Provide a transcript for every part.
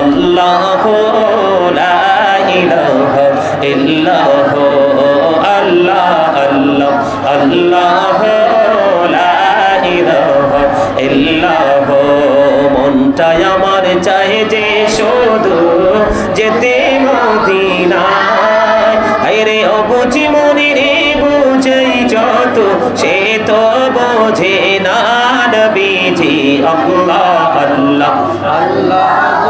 আল্লাহ ইল্লাহ, আল্লাহ আল্লাহ আল্লাহ ইল্লাহ। মনটাই আমার চাই যে শুধু যেতে মদিনায়। আরে অবুঝি মনে রে বুঝাই যত, সে তো বোঝে না নবীজি। আল্লাহ আল্লাহ লা ইলাহা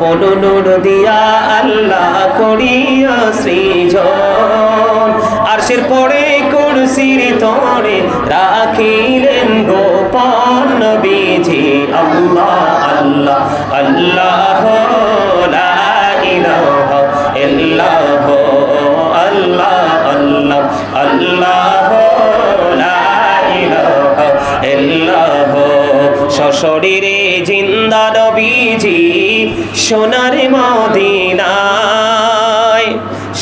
আপন নূর দিয়া আল্লাহ করিয়া সৃজন। আরশের পরে কুরসির তরে রাখিলেন গোপন বিধি আল্লাহ আল্লাহ আল্লাহ সশরীরে জিন্দা নবীজি সোনার মদিনায়।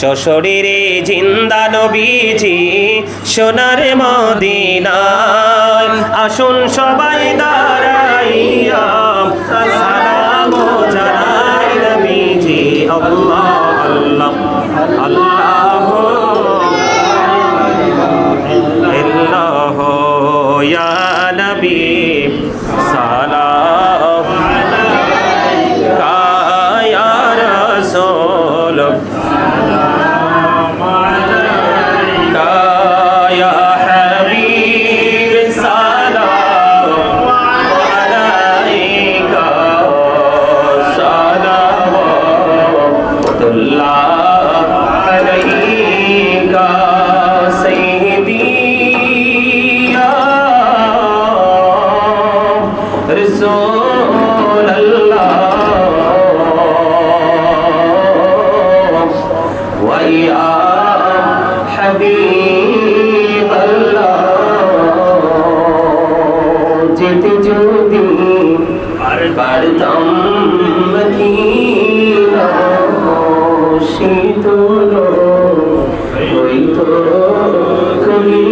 সশরীরে জিন্দা নবীজি সোনার মদিনায়। আসুন সবাই দাঁড়াইয়া সালাম জানাই নবীজি। আল্লাহ আল্লাহ আল্লাহ ইল্লাহ ইয়া হইতো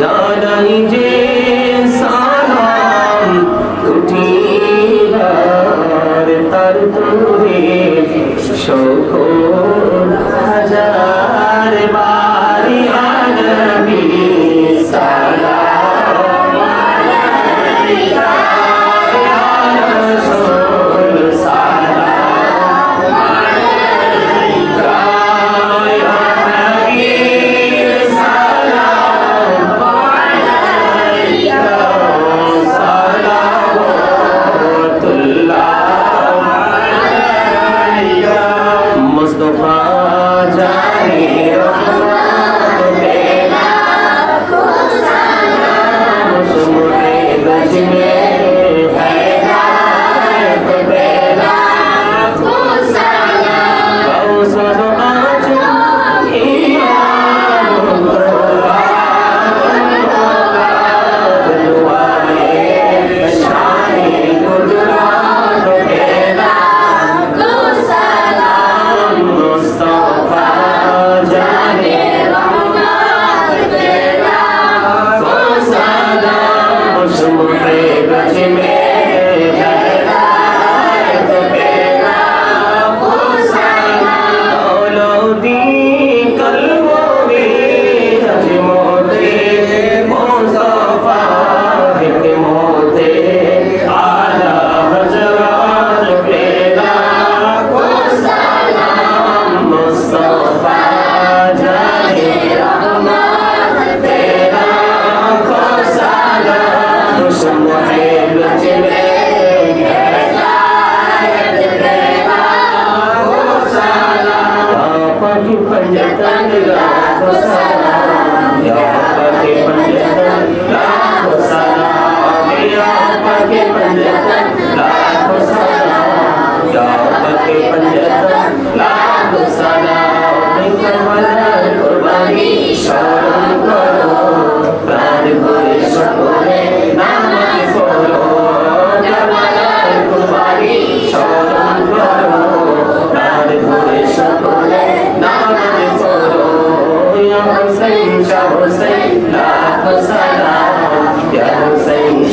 জানাই যে সালাম উঠিলার তার তোরে শোক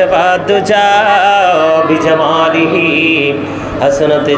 شفاعت چاو بجمالی حسنت